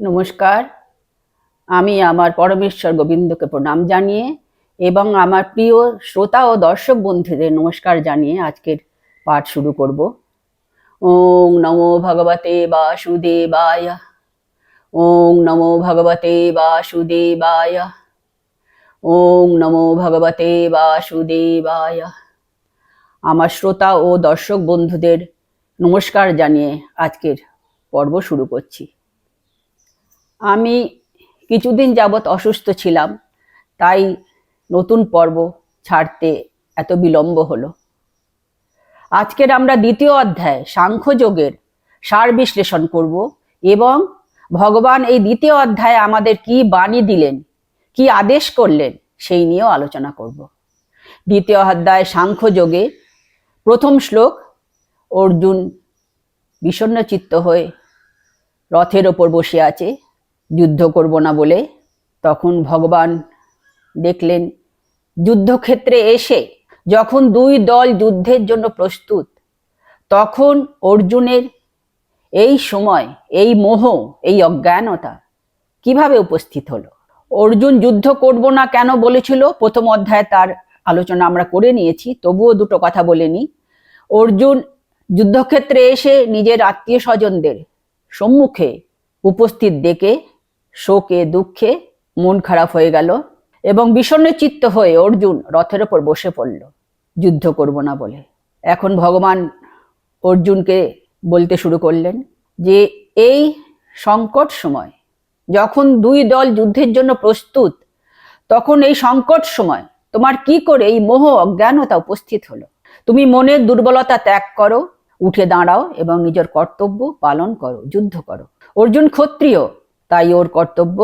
নমস্কার। আমি আমার পরমেশ্বর গোবিন্দকে প্রণাম জানিয়ে এবং আমার প্রিয় শ্রোতা ও দর্শক বন্ধুদের নমস্কার জানিয়ে আজকের পাঠ শুরু করব। ওং নমো ভগবতে বাসুদেবায়। ওং নমো ভগবতে বাসুদেবায়। ওং নমো ভগবতে বাসুদেবায়। আমার শ্রোতা ও দর্শক বন্ধুদের নমস্কার জানিয়ে আজকের পর্ব শুরু করছি। আমি কিছুদিন যাবৎ অসুস্থ ছিলাম, তাই নতুন পর্ব ছাড়তে এত বিলম্ব হলো। আজকের আমরা দ্বিতীয় অধ্যায় সাংখ্যযোগের সার বিশ্লেষণ করব এবং ভগবান এই দ্বিতীয় অধ্যায়ে আমাদের কি বাণী দিলেন, কি আদেশ করলেন সেই নিয়েও আলোচনা করব। দ্বিতীয় অধ্যায় সাংখ্যযোগে প্রথম শ্লোক, অর্জুন বিষণ্ণচিত্ত হয়ে রথের ওপর বসে আছে। যুদ্ধ করব না বলে তখন ভগবান দেখলেন, যুদ্ধক্ষেত্রে এসে যখন দুই দল যুদ্ধের জন্য প্রস্তুত, তখন অর্জুনের এই সময়, এই মোহ, এই অজ্ঞানতা কীভাবে উপস্থিত হলো? অর্জুন যুদ্ধ করব না কেন বলেছিল? প্রথম অধ্যায়ে তার আলোচনা আমরা করে নিয়েছি, তবুও দুটো কথা বলে নিই। অর্জুন যুদ্ধক্ষেত্রে এসে নিজের আত্মীয় স্বজনদের সম্মুখে উপস্থিত দেখে শোকে, দুঃখে মন খারাপ হয়ে গেল এবং বিষণ্ণ চিত্ত হয়ে অর্জুন রথের ওপর বসে পড়ল। যুদ্ধ করব না বলে। এখন ভগবান অর্জুনকে বলতে শুরু করলেন যে, এই সংকট সময় যখন দুই দল যুদ্ধের জন্য প্রস্তুত, তখন এই সংকট সময় তোমার কি করে এই মোহ, অজ্ঞানতা উপস্থিত হলো? তুমি মনের দুর্বলতা ত্যাগ করো, উঠে দাঁড়াও এবং নিজের কর্তব্য পালন করো, যুদ্ধ করো। অর্জুন ক্ষত্রিয় তাই ওর কর্তব্য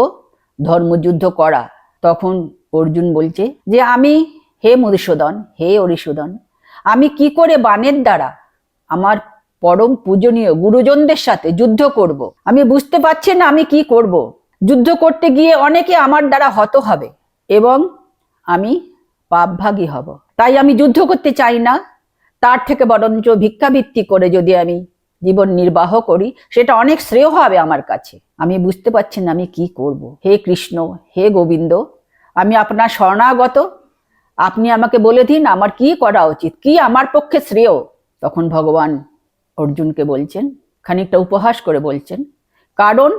ধর্মযুদ্ধ করা তখন অর্জুন বলছে যে, আমি হে মধুসূদন, হে অরিসূদন, আমি কি করে বানের দ্বারা আমার পরম পূজনীয় গুরুজনদের সাথে যুদ্ধ করব। আমি বুঝতে পারছি না আমি কি করব। যুদ্ধ করতে গিয়ে অনেকে আমার দ্বারা হত হবে এবং আমি পাপভাগী হব তাই আমি যুদ্ধ করতে চাই না তার থেকে বরঞ্চ ভিক্ষাবৃত্তি করে যদি আমি জীবন নির্বাহ করি, সেটা অনেক শ্রেয় হবে আমার কাছে আমি বুঝতে পারছি না আমি কি করব। হে কৃষ্ণ, হে গোবিন্দ, আমি আপনার শরণাগত। আপনি আমাকে বলে দিন আমার কি করা উচিত, কি আমার পক্ষে শ্রেয়। তখন ভগবান অর্জুনকে বলছেন, খানিকটা উপহাস করে বলছেন, কারণ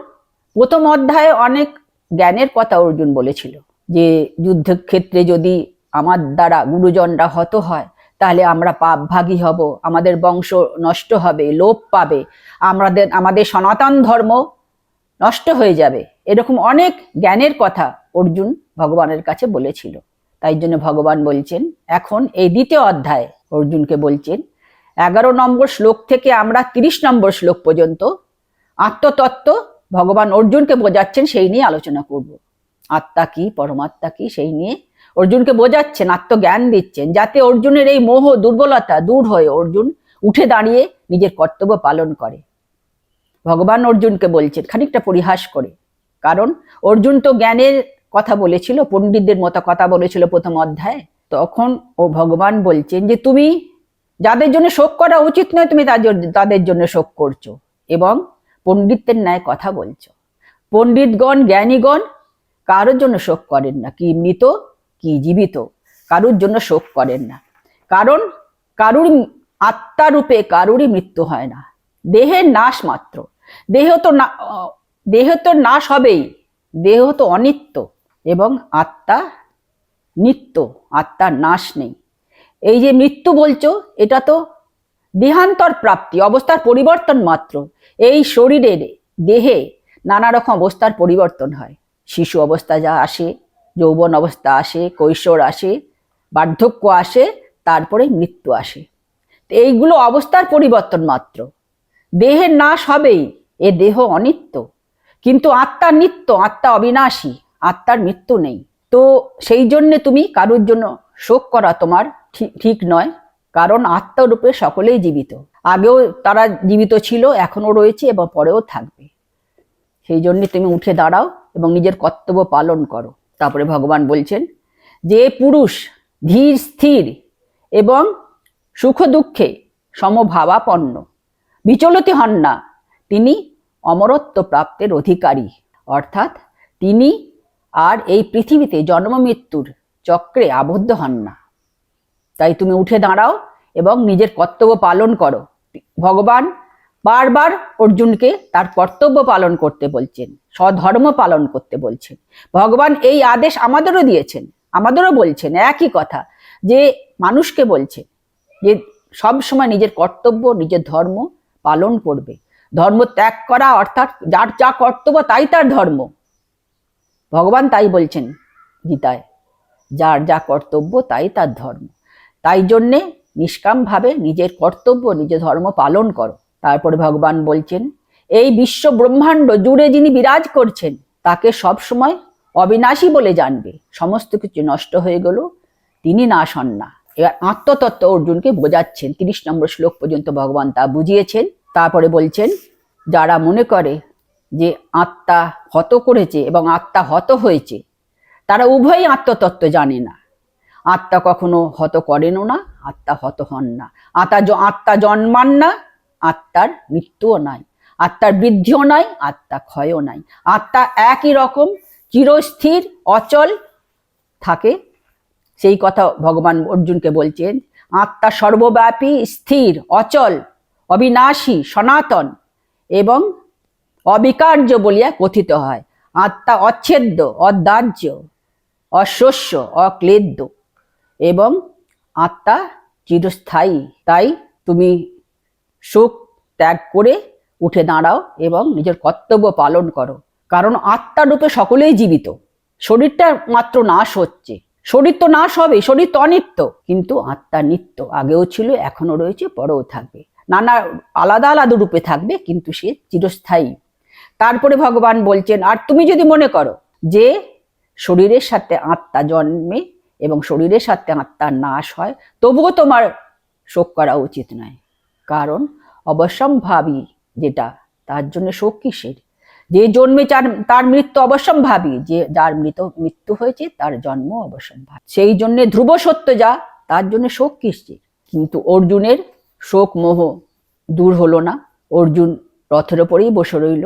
প্রথম অধ্যায়ে অনেক জ্ঞানের কথা অর্জুন বলেছিল, যে যুদ্ধক্ষেত্রে যদি আমার দ্বারা গুরুজনরা হত হয়, তাহলে আমরা পাপ ভাগী হব, আমাদের বংশ নষ্ট হবে, লোপ পাবে। আমাদের আমাদের সনাতন ধর্ম নষ্ট হয়ে যাবে। এরকম অনেক জ্ঞানের কথা অর্জুন ভগবানের কাছে বলেছিল। তাই জন্য ভগবান বলছেন, এখন এই দ্বিতীয় অধ্যায় অর্জুনকে বলছেন, এগারো নম্বর শ্লোক থেকে আমরা তিরিশ নম্বর শ্লোক পর্যন্ত আত্মতত্ত্ব ভগবান অর্জুনকে বোঝাচ্ছেন, সেই নিয়ে আলোচনা করব। আত্মা কি, পরমাত্মা কি, সেই নিয়ে অর্জুনকে বোঝাচ্ছেন, আত্মজ্ঞান দিচ্ছেন, যাতে অর্জুনের এই মোহ দুর্বলতা দূর হয়ে অর্জুন উঠে দাঁড়িয়ে নিজের কর্তব্য পালন করে। ভগবান অর্জুনকে বলছেন, খানিকটা পরিহাস করে। কারণ অর্জুন তো জ্ঞানের কথা বলেছিল, পণ্ডিতদের মতো কথা বলেছিল প্রথম অধ্যায়। তখন ও ভগবান বলছেন যে, তুমি যাদের জন্য শোক করা উচিত নয়, তুমি তাদের- তাদের জন্য শোক করছ এবং পণ্ডিতের ন্যায় কথা বলছো। পণ্ডিতগণ, জ্ঞানীগণ কারোর জন্য শোক করেন না, কি মৃত, কি জীবিত, কারুর জন্য শোক করেন না। কারণ কারুর আত্মারূপে কারুরই মৃত্যু হয় না, দেহের নাশ মাত্র। দেহ তো না, দেহ তো নাশ হবেই। দেহ তো অনিত্য এবং আত্মা নিত্য আত্মার নাশ নেই। এই যে মৃত্যু বলছো, এটা তো দেহান্তর প্রাপ্তি, অবস্থার পরিবর্তন মাত্র। এই শরীরের দেহে নানা রকম অবস্থার পরিবর্তন হয়। শিশু অবস্থা যা আসে, যৌবন অবস্থা আসে, কৈশোর আসে, বার্ধক্য আসে, তারপরে মৃত্যু আসে। এইগুলো অবস্থার পরিবর্তন মাত্র। দেহের নাশ হবেই। এ দেহ অনিত্য। কিন্তু আত্মা নিত্য, আত্মা অবিনাশী, আত্মার মৃত্যু নেই। তো সেই জন্য তুমি কারোর জন্য শোক করা তোমার ঠিক- নয়। কারণ আত্মরূপে সকলেই জীবিত। আগেও তারা জীবিত ছিল, এখনও রয়েছে এবং পরেও থাকবে। সেই জন্য তুমি উঠে দাঁড়াও এবং নিজের কর্তব্য পালন করো। তারপরে ভগবান বলছেন, যে পুরুষ ধীর, স্থির এবং সুখ দুঃখে সমভাবাপন্ন। বিচলিত হন না। তিনি অমরত্ব প্রাপ্তের অধিকারী। অর্থাৎ তিনি আর এই পৃথিবীতে জন্ম মৃত্যুর চক্রে আবদ্ধ হন না। তাই তুমি উঠে দাঁড়াও এবং নিজের কর্তব্য পালন করো। ভগবান বারবার অর্জুনকে তার কর্তব্য পালন করতে বলছেন, স্বধর্ম পালন করতে বলছেন। ভগবান এই আদেশ আমাদেরও দিয়েছেন, আমাদেরও বলছেন, একই কথা যে মানুষকে বলছে যে সব সময় নিজের কর্তব্য, নিজের ধর্ম পালন করবে। ধর্ম ত্যাগ করা অর্থাৎ যার যা কর্তব্য তাই তার ধর্ম। ভগবান তাই বলছেন গীতায়, যার যা কর্তব্য তাই তার ধর্ম। তাই জন্যে নিষ্কামভাবে নিজের কর্তব্য নিজের ধর্ম পালন করো। তারপরে ভগবান বলছেন, এই বিশ্ব ব্রহ্মাণ্ড জুড়ে যিনি বিরাজ করছেন, তাকে সব সময় অবিনাশী বলে জানবে। সমস্ত কিছু নষ্ট হয়ে গেল, তিনি নাশ হন না এবার আত্মতত্ত্ব অর্জুনকে বোঝাচ্ছেন। তিরিশ নম্বর শ্লোক পর্যন্ত ভগবান তা বুঝিয়েছেন। তারপরে বলছেন, যারা মনে করে যে আত্মা হত করেছে এবং আত্মা হত হয়েছে, তারা উভয়ই আত্মতত্ত্ব জানে না। আত্মা কখনো হত করেনও না, আত্মা হত হন না। আত্মা আত্মা জন্মান না, আত্মার মৃত্যুও নাই। আত্মার বৃদ্ধিও নাই, আত্মা ক্ষয়ও নাই। আত্মা একই রকম, চিরস্থির, অচল থাকে। সেই কথা ভগবান অর্জুনকে বলছেন, আত্মা সর্বব্যাপী, স্থির, অচল। অবিনাশী, সনাতন এবং অবিকার্য বলিয়া কথিত হয়। আত্মা অচ্ছেদ্য অদাহ্য অশস্য অক্লেদ্য এবং আত্মা চিরস্থায়ী। তাই তুমি সুখ ত্যাগ করে উঠে দাঁড়াও এবং নিজের কর্তব্য পালন করো। কারণ আত্মা রূপে সকলেই জীবিত। শরীরটা মাত্র নাশ হচ্ছে। শরীর তো নাশ হবে শরীর তো অনিত্য। কিন্তু আত্মা নিত্য, আগেও ছিল এখনও রয়েছে, পরেও থাকবে। নানা আলাদা আলাদা রূপে থাকবে, কিন্তু সে চিরস্থায়ী। তারপরে ভগবান বলছেন, আর তুমি যদি মনে করো যে শরীরের সাথে আত্মা জন্মে এবং শরীরের সাথে আত্মার নাশ হয়, তবুও তোমার শোক করা উচিত নয়। কারণ অবশ্যম্ভাবী যেটা, তার জন্য শোক কিসের? যে জন্মে তার তার মৃত্যু অবশ্যম্ভাবী, যে যার মৃত, মৃত্যু হয়েছে, তার জন্ম অবশ্যম্ভাবী। সেই জন্য ধ্রুব সত্য যা, তার জন্য শোক কিসের? কিন্তু অর্জুনের শোক মোহ দূর হলো না। অর্জুন রথের ওপরেই বসে রইল।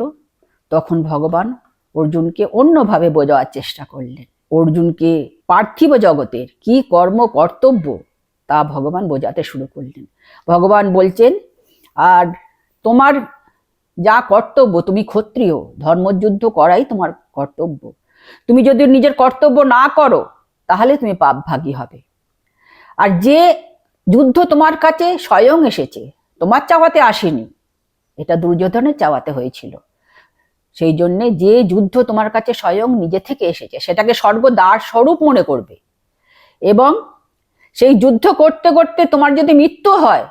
তখন ভগবান অর্জুনকে অন্যভাবে বোঝাবার চেষ্টা করলেন। অর্জুনকে পার্থিব জগতের কি কর্ম, কর্তব্য তা ভগবান বোঝাতে শুরু করলেন। ভগবান বলছেন, আর তোমার যা কর্তব্য, তুমি ক্ষত্রিয়, ধর্মযুদ্ধ করাই তোমার কর্তব্য। তুমি যদি নিজের কর্তব্য না করো, তাহলে তুমি পাপভাগী হবে। আর যে যুদ্ধ তোমার কাছে স্বয়ং এসেছে। তোমার চাওয়াতে আসেনি। এটা দুর্যোধনের চাওয়াতে হয়েছিল। সেই জন্যে যে যুদ্ধ তোমার কাছে স্বয়ং নিজে থেকে এসেছে, সেটাকে স্বর্গদ্বার স্বরূপ মনে করবে। এবং সেই যুদ্ধ করতে করতে তোমার যদি মৃত্যু হয়,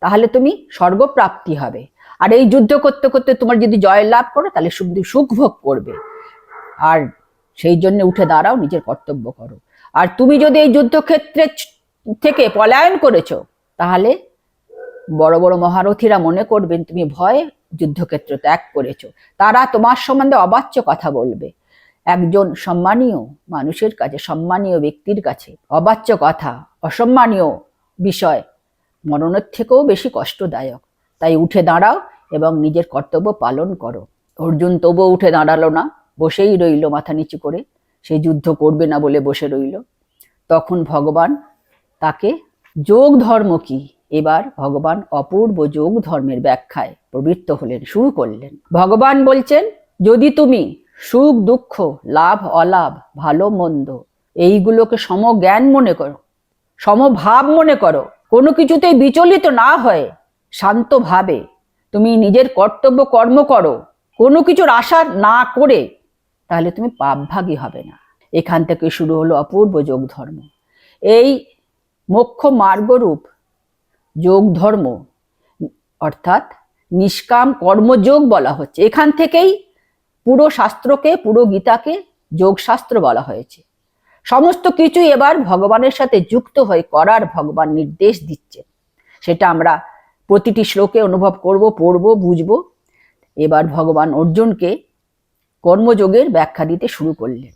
তাহলে তুমি স্বর্গপ্রাপ্তি হবে। আর এই যুদ্ধ করতে করতে তোমার যদি জয় লাভ করো, তাহলে সুখ ভোগ করবে। আর সেই জন্য উঠে দাঁড়াও, নিজের কর্তব্য করো। আর তুমি যদি এই যুদ্ধক্ষেত্রে থেকে পলায়ন করেছ, তাহলে বড় বড় মহারথীরা মনে করবেন তুমি ভয়ে যুদ্ধক্ষেত্র ত্যাগ করেছ। তারা তোমার সম্বন্ধে অবাচ্য কথা বলবে। একজন সম্মানীয় মানুষের কাছে, সম্মানীয় ব্যক্তির কাছে অবাচ্য কথা, অসম্মানীয় বিষয় মরণের থেকেও বেশি কষ্টদায়ক। তাই উঠে দাঁড়াও এবং নিজের কর্তব্য পালন করো। অর্জুন তবুও উঠে দাঁড়াল না, বসেই রইল মাথা নিচু করে। সে যুদ্ধ করবে না বলে বসে রইল। তখন ভগবান তাকে যোগ ধর্ম কি? এবার ভগবান অপূর্ব যোগ ধর্মের ব্যাখ্যায় প্রবৃত্ত হলেন, শুরু করলেন। ভগবান বলছেন, যদি তুমি সুখ, দুঃখ, লাভ, অলাভ, ভালো, মন্দ, এইগুলোকে সমজ্ঞান মনে করো, সমভাব মনে করো, কোনো কিছুতেই বিচলিত না হয়ে শান্তভাবে তুমি নিজের কর্তব্য কর্ম করো, কোনো কিছুর আশা না করে, তাহলে তুমি পাপভাগী হবে না। এখান থেকে শুরু হলো অপূর্ব যোগ ধর্ম এই মোক্ষ মার্গরূপ, যোগ ধর্ম, অর্থাৎ নিষ্কাম কর্মযোগ বলা হচ্ছে। এখান থেকেই পুরো শাস্ত্রকে, পুরো গীতাকে যোগশাস্ত্র বলা হয়েছে। সমস্ত কিছুই এবার ভগবানের সাথে যুক্ত হয়ে করার ভগবান নির্দেশ দিচ্ছে। সেটা আমরা প্রতিটি শ্লোকে অনুভব করব, পড়ব, বুঝব। এবার ভগবান অর্জুনকে কর্মযোগের ব্যাখ্যা দিতে শুরু করলেন।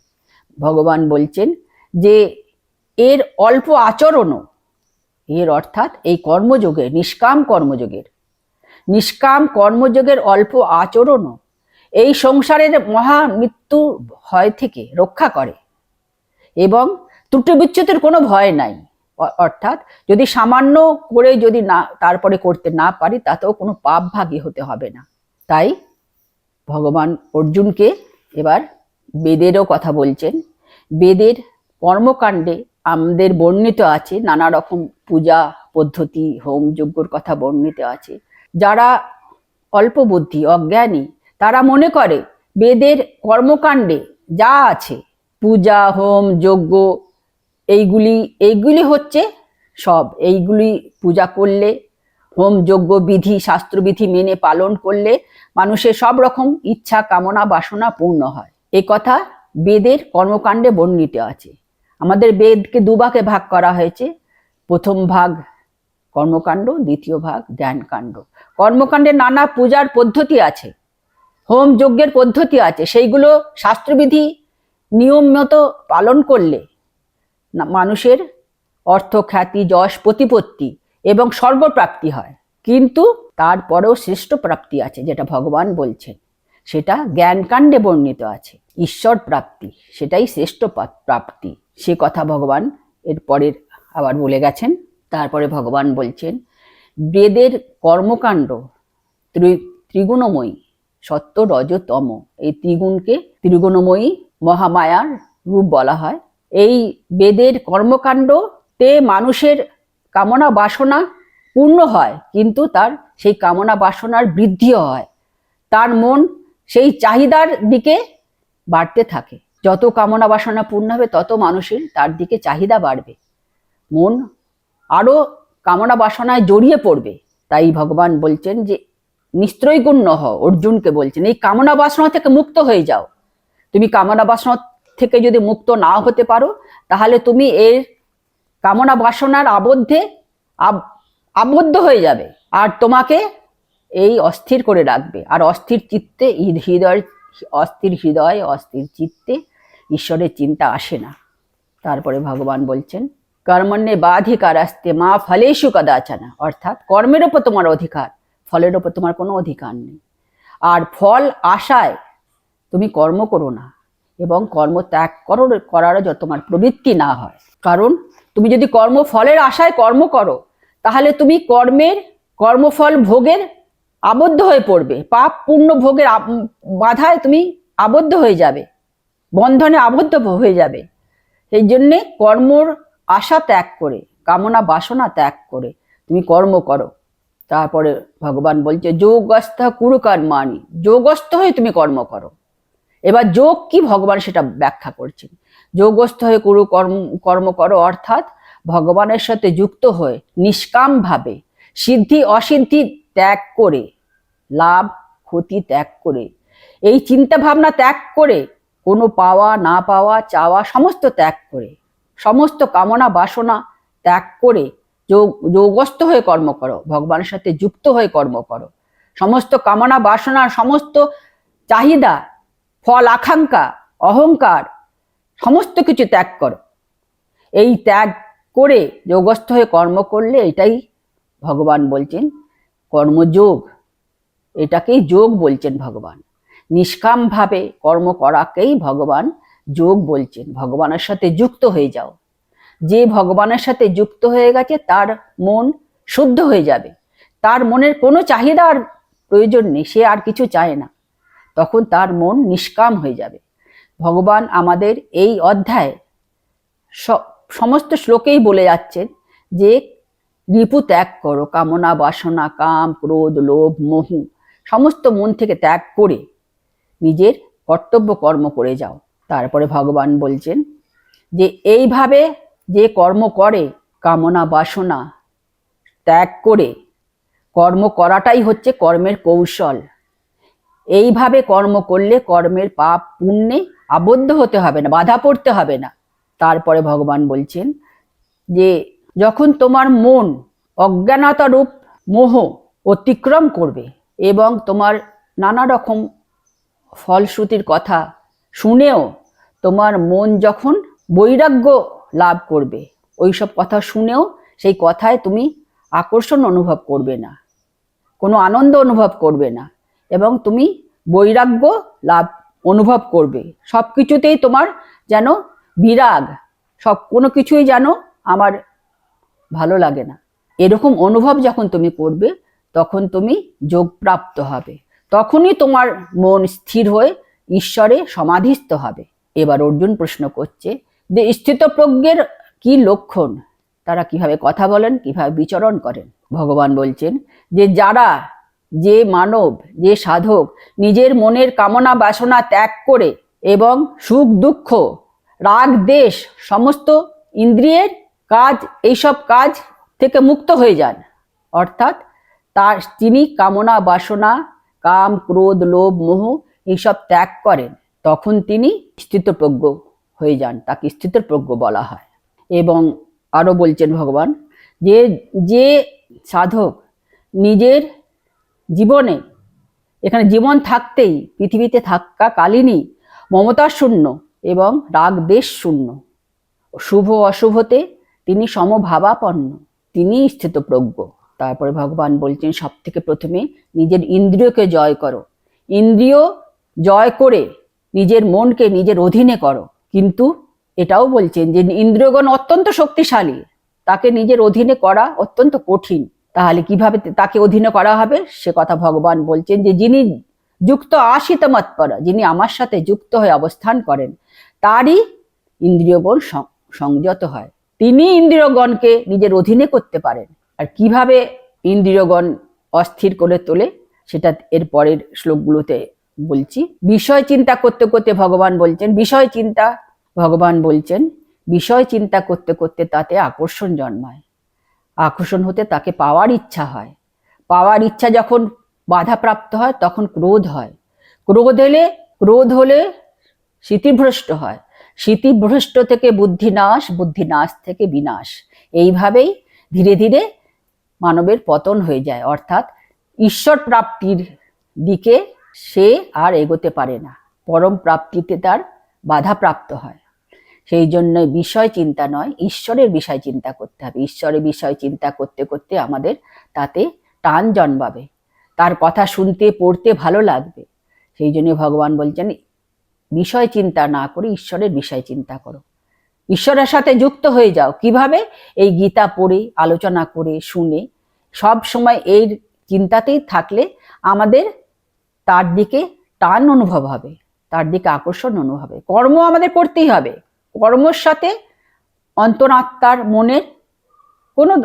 ভগবান বলছেন যে এর অল্প আচরণও। এর অর্থাৎ এই কর্মযোগের নিষ্কাম কর্মযোগের। নিষ্কাম কর্মযোগের অল্প আচরণও এই সংসারের মহা মৃত্যু ভয় থেকে রক্ষা করে। এবং ত্রুটি বিচ্যুতির কোনো ভয় নাই। অর্থাৎ যদি সামান্য করে যদি না, তারপরে করতে না পারি, তাতেও কোনো পাপ ভাগী হতে হবে না। তাই ভগবান অর্জুনকে এবার বেদেরও কথা বলছেন। বেদের কর্মকাণ্ডে আমাদের বর্ণিত আছে, নানা রকম পূজা পদ্ধতি, হোম যজ্ঞর কথা বর্ণিত আছে। যারা অল্প বুদ্ধি, অজ্ঞানী, তারা মনে করে বেদের কর্মকাণ্ডে যা আছে, পূজা, হোম, যজ্ঞ, এইগুলি এইগুলি হচ্ছে সব। এইগুলি পূজা করলে, হোম, যজ্ঞ, বিধি, শাস্ত্রবিধি মেনে পালন করলে মানুষের সব রকম ইচ্ছা, কামনা, বাসনা পূর্ণ হয়। এ কথা বেদের কর্মকাণ্ডে বর্ণিত আছে। আমাদের বেদকে দুভাগে ভাগ করা হয়েছে। প্রথম ভাগ কর্মকাণ্ড, দ্বিতীয় ভাগ জ্ঞানকাণ্ড কর্মকাণ্ডে নানা পূজার পদ্ধতি আছে, হোম যজ্ঞের পদ্ধতি আছে। সেইগুলো শাস্ত্রবিধি নিয়ম মতো পালন করলে মানুষের অর্থ খ্যাতি, যশ, প্রতিপত্তি এবং সর্বপ্রাপ্তি হয়। কিন্তু তারপরেও শ্রেষ্ঠ প্রাপ্তি আছে, যেটা ভগবান বলছেন। সেটা জ্ঞানকাণ্ডে বর্ণিত আছে। ঈশ্বর প্রাপ্তি, সেটাই শ্রেষ্ঠ প্রাপ্তি। সে কথা ভগবান এর পরের আবার বলে গেছেন। তারপরে ভগবান বলছেন, বেদের কর্মকাণ্ড ত্রি- ত্রিগুণময়ী, সত্য, রজ, তম, এই ত্রিগুণকে ত্রিগুণময়ী মহামায়ার রূপ বলা হয়। এই বেদের কর্মকাণ্ডতে মানুষের কামনা বাসনা পূর্ণ হয়, কিন্তু তার সেই কামনা বাসনার বৃদ্ধিও হয়। তার মন সেই চাহিদার দিকে বাড়তে থাকে। যত কামনা বাসনা পূর্ণ হবে, তত মানুষের তার দিকে চাহিদা বাড়বে। মন আরও কামনা বাসনায় জড়িয়ে পড়বে। তাই ভগবান বলছেন যে নিস্ত্রৈগুণ্য হ অর্জুনকে বলছেন, এই কামনা বাসনা থেকে মুক্ত হয়ে যাও। তুমি কামনা বাসনা থেকে যদি মুক্ত না হতে পারো, তাহলে তুমি এর কামনা বাসনার আবদ্ধে আব- আবদ্ধ হয়ে যাবে। আর তোমাকে এই অস্থির করে রাখবে। আর অস্থির চিত্তে হৃদয়, অস্থির হৃদয়, অস্থির চিত্তে ঈশ্বরের চিন্তা আসে না। তারপরে ভগবান বলছেন কর্মণ্যে বাধিকার আসতে মা ফলেশু কদাচানা। অর্থাৎ কর্মের ওপর তোমার অধিকার, ফলের ওপর তোমার কোনো অধিকার নেই। আর ফল আশায় তুমি কর্ম করো না এবং কর্ম ত্যাগ করো, করারও তোমার প্রবৃত্তি না হয়। কারণ তুমি যদি কর্ম ফলের আশায় কর্ম করো, তাহলে তুমি কর্মের, কর্মফল ভোগের আবদ্ধ হয়ে পড়বে। পাপ পূর্ণ ভোগের বাধায় তুমি আবদ্ধ হয়ে যাবে। বন্ধনে আবদ্ধ হয়ে যাবে। সেই জন্যে কর্মর আশা ত্যাগ করে, কামনা বাসনা ত্যাগ করে তুমি কর্ম করো। তারপরে ভগবান বলছে, যোগস্থ কুরু কর্মাণি যোগস্থ হয়ে তুমি কর্ম করো। এবার যোগ কি? ভগবান সেটা ব্যাখ্যা করছেন। যোগস্থ হয়ে কুরু কর্ম কর্ম করো, অর্থাৎ ভগবানের সাথে যুক্ত হয়ে নিষ্কাম ভাবে সিদ্ধি অসিদ্ধি ত্যাগ করে, লাভ ক্ষতি ত্যাগ করে, এই চিন্তা ভাবনা ত্যাগ করে কোনো পাওয়া, না পাওয়া, চাওয়া, সমস্ত ত্যাগ করে, সমস্ত কামনা, বাসনা ত্যাগ করে যোগ যোগস্থ হয়ে কর্ম করো, ভগবানের সাথে যুক্ত হয়ে কর্ম করো। সমস্ত কামনা, বাসনা, সমস্ত চাহিদা, ফল, আকাঙ্ক্ষা, অহংকার, সমস্ত কিছু ত্যাগ করো। এই ত্যাগ করে যোগস্থ হয়ে কর্ম করলে এটাই ভগবান বলছেন কর্মযোগ। এটাকেই যোগ বলছেন ভগবান। নিষ্কামভাবে কর্ম করাকেই ভগবান যোগ বলছেন। ভগবানের সাথে যুক্ত হয়ে যাও। যে ভগবানের সাথে যুক্ত হয়ে গেছে, তার মন শুদ্ধ হয়ে যাবে। তার মনের কোনো চাহিদার প্রয়োজন নেই, সে আর কিছু চায় না। তখন তার মন নিষ্কাম হয়ে যাবে। ভগবান আমাদের এই অধ্যায়ে সমস্ত শ্লোকেই বলে যাচ্ছেন যে, রিপু ত্যাগ করো, কামনা বাসনা, কাম, ক্রোধ, লোভ, মোহ, সমস্ত মন থেকে ত্যাগ করে নিজের কর্তব্য কর্ম করে যাও। তারপরে ভগবান বলছেন যে, এইভাবে যে কর্ম করে, কামনা বাসনা ত্যাগ করে, কর্ম করাটাই হচ্ছে কর্মের কৌশল। এইভাবে কর্ম করলে কর্মের পাপ পুণ্যে আবদ্ধ হতে হবে না, বাধা পড়তে হবে না। তারপরে ভগবান বলছেন যে, যখন তোমার মন অজ্ঞানতারূপ মোহ অতিক্রম করবে এবং তোমার নানা রকম ফলশ্রুতির কথা শুনেও তোমার মন যখন বৈরাগ্য লাভ করবে, ওইসব কথা শুনেও সেই কথায় তুমি আকর্ষণ অনুভব করবে না, কোনো আনন্দ অনুভব করবে না এবং তুমি বৈরাগ্য লাভ অনুভব করবে। সব কিছুতেই তোমার যেন বিরাগ, সব কোনো কিছুই যেন আমার ভালো লাগে না। এরকম অনুভব যখন তুমি করবে, তখন তুমি যোগপ্রাপ্ত হবে। তখনই তোমার মন স্থির হয়ে ঈশ্বরে সমাধিস্থ হবে। এবার অর্জুন প্রশ্ন করছে যে, স্থিতপ্রজ্ঞের কি লক্ষণ? তারা কীভাবে কথা বলেন, কীভাবে বিচরণ করেন? ভগবান বলছেন যে, যারা যে মানব, যে সাধক নিজের মনের কামনা বাসনা ত্যাগ করে এবং সুখ, দুঃখ, রাগ, দেশ, সমস্ত ইন্দ্রিয়ের কাজ, এইসব কাজ থেকে মুক্ত হয়ে যান। অর্থাৎ তার তিনি কামনা বাসনা কাম, ক্রোধ, লোভ, মোহ এইসব ত্যাগ করেন, তখন তিনি স্থিতপ্রজ্ঞ হয়ে যান, তাকে স্থিতপ্রজ্ঞ বলা হয়। এবং আরও বলছেন ভগবান, যে যে সাধক নিজের জীবনে, এখানে জীবন থাকতেই, পৃথিবীতে থাকা কালীনই মমতা শূন্য এবং রাগ দেশ শূন্য। শুভ অশুভতে তিনি সমভাবাপন্ন তিনি স্থিতপ্রজ্ঞ। তারপরে ভগবান বলছেন সব থেকে প্রথমে নিজের ইন্দ্রিয়কে জয় করো। ইন্দ্রিয় জয় করে নিজের মনকে নিজের অধীনে করো। কিন্তু এটাও বলছেন যে ইন্দ্রিয়গণ অত্যন্ত শক্তিশালী। তাকে নিজের অধীনে করা অত্যন্ত কঠিন। তাহলে কীভাবে তাকে অধীনে করা হবে? সে কথা ভগবান বলছেন যে যিনি যুক্ত আশিত মৎপর, যিনি আমার সাথে যুক্ত হয়ে অবস্থান করেন, তারই ইন্দ্রিয়গণ সংযত হয়। তিনি ইন্দ্রিয়গণকে নিজের অধীনে করতে পারেন। আর কীভাবে ইন্দ্রিয়গণ অস্থির করে তোলে, সেটা এর পরের শ্লোকগুলোতে বলছি। বিষয় চিন্তা করতে করতে ভগবান বলছেন, বিষয় চিন্তা, ভগবান বলছেন, বিষয় চিন্তা করতে করতে তাতে আকর্ষণ জন্মায়। আকর্ষণ হতে তাকে পাওয়ার ইচ্ছা হয়। পাওয়ার ইচ্ছা যখন বাধাপ্রাপ্ত হয়, তখন ক্রোধ হয়। ক্রোধ এলে, ক্রোধ হলে স্মৃতিভ্রষ্ট হয়। স্মৃতিভ্রষ্ট থেকে বুদ্ধিনাশ বুদ্ধিনাশ থেকে বিনাশ। এইভাবেই ধীরে ধীরে মানবের পতন হয়ে যায়। অর্থাৎ ঈশ্বর প্রাপ্তির দিকে সে আর এগোতে পারে না। পরম প্রাপ্তিতে তার বাধাপ্রাপ্ত হয়। সেই জন্য বিষয় চিন্তা নয়, ঈশ্বরের বিষয় চিন্তা করতে হবে। ঈশ্বরের বিষয় চিন্তা করতে করতে আমাদের তাতে টান জন্মাবে। তার কথা শুনতে, পড়তে ভালো লাগবে। সেই জন্য ভগবান বলছেন, বিষয় চিন্তা না করে ঈশ্বরের বিষয় চিন্তা করো। ঈশ্বরের সাথে যুক্ত হয়ে যাও। কীভাবে? এই গীতা পড়ে, আলোচনা করে, শুনে। সব সময় এই চিন্তাতেই থাকলে আমাদের তার দিকে টান অনুভব হবে, তার দিকে আকর্ষণ অনুভব হবে। কর্ম আমাদের করতেই হবে। কর্মর সাথে অন্তরাত্মার মনের কোনো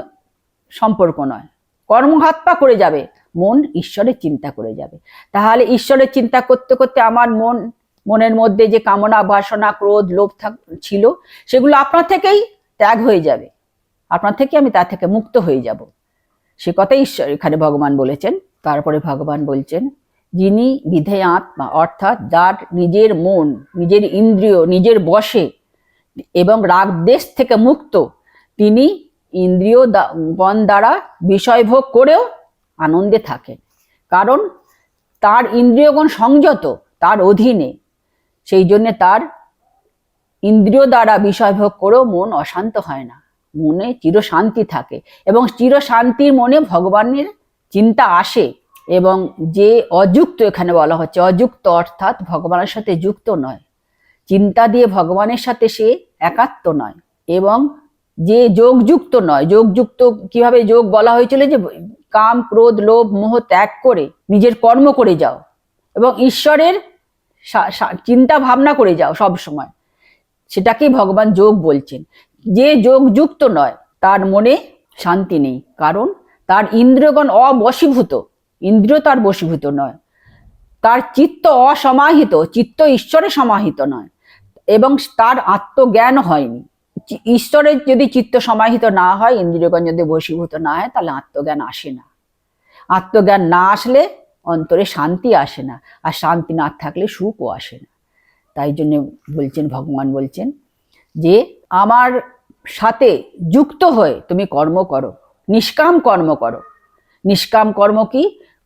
সম্পর্ক নয়। কর্ম হাত পা করে যাবে, মন ঈশ্বরের চিন্তা করে যাবে। তাহলে ঈশ্বরের চিন্তা করতে করতে আমার মন মনের মধ্যে যে কামনা, বাসনা, ক্রোধ, লোভ থাক- ছিল, সেগুলো আপনার থেকেই ত্যাগ হয়ে যাবে। আপনার থেকে আমি তা থেকে মুক্ত হয়ে যাব। সে কথাই ঈশ্বর এখানে ভগবান বলেছেন। তারপরে ভগবান বলছেন, যিনি বিধেয় আত্মা, অর্থাৎ যার নিজের মন, নিজের ইন্দ্রিয়, নিজের বশে এবং রাগ দেশ থেকে মুক্ত, তিনি ইন্দ্রিয় গণ দ্বারা বিষয় ভোগ করেও আনন্দে থাকেন। কারণ তার ইন্দ্রিয়গণ সংযত, তার অধীনে সেই জন্যে তার ইন্দ্রিয় দ্বারা বিষয় ভোগ করেও মন অশান্ত হয় না। মনে চিরশান্তি থাকে এবং চিরশান্তির মনে ভগবানের চিন্তা আসে এবং যে অযুক্ত এখানে বলা হচ্ছে, অযুক্ত অর্থাৎ ভগবানের সাথে যুক্ত নয়। চিন্তা দিয়ে ভগবানের সাথে সে একাত্ম নয় এবং যে যোগযুক্ত নয়, যোগযুক্ত কীভাবে যোগ বলা হয়েছিল যে কাম, ক্রোধ, লোভ, মোহ ত্যাগ করে নিজের কর্ম করে যাও এবং ঈশ্বরের চিন্তা ভাবনা করে যাও সব সময়। সেটাকেই ভগবান যোগ বলছেন। যে যোগ যুক্ত নয়, তার মনে শান্তি নেই। কারণ তার ইন্দ্রগণ অবশীভূত। ইন্দ্রিয় তার বশীভূত নয়। তার চিত্ত অসমাহিত, চিত্ত ঈশ্বরে সমাহিত নয়। এবং তার আত্মজ্ঞান হয়নি। ঈশ্বরের যদি চিত্ত সমাহিত না হয়, ইন্দ্রিয়গণ যদি বশীভূত না হয়, তাহলে আত্মজ্ঞান আসে না। আত্মজ্ঞান না আসলে অন্তরে শান্তি আসে না, আর শান্তি না থাকলে সুখও আসে না। তাই জন্য বলছেন, ভগবান বলছেন যে, আমার সাথে যুক্ত হয়ে তুমি কর্ম করো, নিষ্কাম কর্ম করো। নিষ্কাম কর্ম কি?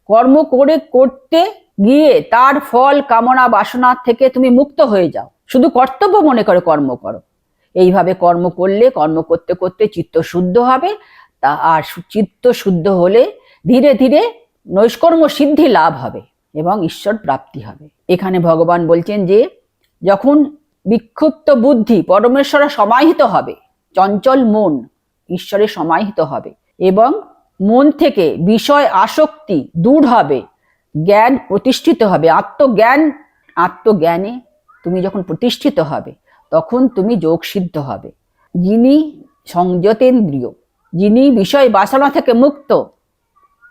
কর্ম করে করতে গিয়ে তার ফল, কামনা, বাসনা থেকে তুমি মুক্ত হয়ে যাও। শুধু কর্তব্য মনে করে কর্ম করো। এইভাবে কর্ম করলে, কর্ম করতে করতে চিত্ত শুদ্ধ হবে, তা আর চিত্ত শুদ্ধ হলে ধীরে ধীরে নৈষ্কর্ম সিদ্ধি লাভ হবে এবং ঈশ্বর প্রাপ্তি হবে। এখানে ভগবান বলছেন যে, যখন বিক্ষুব্ধ বুদ্ধি পরমেশ্বরে সমাহিত হবে, চঞ্চল মন ঈশ্বরে সমাহিত হবে এবং মন থেকে বিষয় আসক্তি দূর হবে, জ্ঞান প্রতিষ্ঠিত হবে, আত্মজ্ঞান, আত্মজ্ঞানে তুমি যখন প্রতিষ্ঠিত হবে, তখন তুমি যোগ সিদ্ধ হবে। যিনি সংযতেন্দ্রিয়, যিনি বিষয় বাসনা থেকে মুক্ত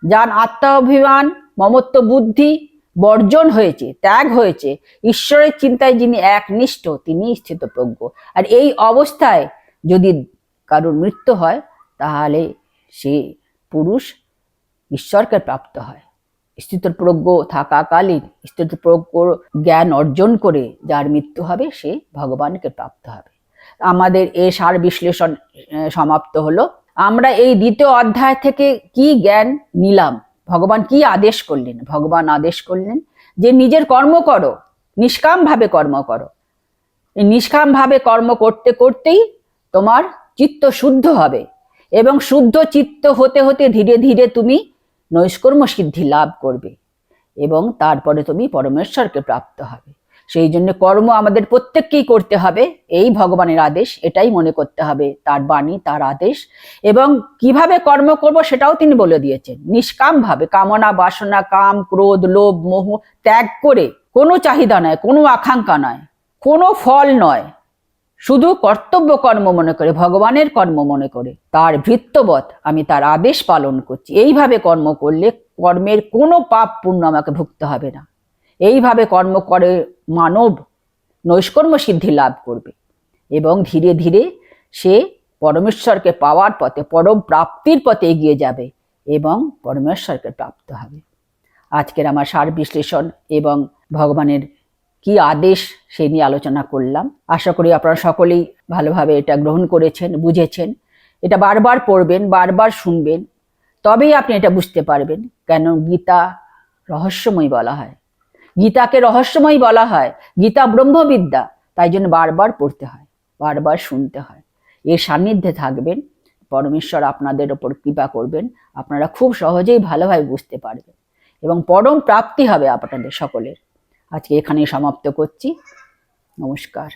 যার আত্মাভিমান, মমত্ব বুদ্ধি বর্জন হয়েছে, ত্যাগ হয়েছে, ঈশ্বরের চিন্তায় যিনি একনিষ্ঠ, তিনি স্থিতপ্রজ্ঞ। আর এই অবস্থায় যদি কারোর মৃত্যু হয়, তাহলে সে পুরুষ ঈশ্বরকে প্রাপ্ত হয়। স্থিতপ্রজ্ঞ থাকাকালীন স্থিতপ্রজ্ঞ জ্ঞান অর্জন করে যার মৃত্যু হবে, সে ভগবানকে প্রাপ্ত হবে। আমাদের এ সার বিশ্লেষণ সমাপ্ত হলো। আমরা এই দ্বিতীয় অধ্যায় থেকে কি জ্ঞান নিলাম? ভগবান কি আদেশ করলেন? ভগবান আদেশ করলেন যে নিজের কর্ম করো নিষ্কাম ভাবে কর্ম করো। এই নিষ্কাম ভাবে কর্ম করতে করতেই তোমার চিত্ত শুদ্ধ হবে এবং শুদ্ধ চিত্ত হতে হতে ধীরে ধীরে তুমি নৈষ্কর্ম সিদ্ধি লাভ করবে এবং তারপরে তুমি পরমেশ্বরকে প্রাপ্ত হবে। সেই জন্য কর্ম আমাদের প্রত্যেককেই করতে হবে। এই ভগবানের আদেশ, এটাই মনে করতে হবে, তার বাণী, তার আদেশ। এবং কীভাবে কর্ম করব সেটাও তিনি বলে দিয়েছেন। নিষ্কাম ভাবে কামনা, বাসনা, কাম, ক্রোধ, লোভ, মোহ ত্যাগ করে কোনো চাহিদা নয়, কোনো আকাঙ্ক্ষা নয়, কোনো ফল নয়। শুধু কর্তব্য কর্ম মনে করে, ভগবানের কর্ম মনে করে। তার ভৃত্যবৎ আমি তার আদেশ পালন করছি। এইভাবে কর্ম করলে কর্মের কোনো পাপ পূর্ণ আমাকে ভুগতে হবে না। এইভাবে কর্ম করে মানব নৈষ্কর্ম সিদ্ধি লাভ করবে। এবং ধীরে ধীরে সে পরমেশ্বরকে পাওয়ার পথে, পরম প্রাপ্তির পথে এগিয়ে যাবে এবং পরমেশ্বরকে প্রাপ্ত হবে। আজকের আমার সার বিশ্লেষণ এবং ভগবানের কি আদেশ সে নিয়ে আলোচনা করলাম। আশা করি আপনারা সকলেই ভালোভাবে এটা গ্রহণ করেছেন, বুঝেছেন। এটা বারবার পড়বেন, বারবার শুনবেন। তবেই আপনি এটা বুঝতে পারবেন। কেন গীতা রহস্যময় বলা হয়। গীতাকে রহস্যময় বলা হয়। গীতা ব্রহ্মবিদ্যা, তাই জন্য বারবার পড়তে হয়, বারবার শুনতে হয়। এর সান্নিধ্যে থাকবেন, পরমেশ্বর আপনাদের ওপর কৃপা করবেন, আপনারা খুব সহজেই ভালোভাবে বুঝতে পারবেন এবং পরম প্রাপ্তি হবে আপনাদের সকলের। আজকে এখানেই সমাপ্ত করছি। নমস্কার।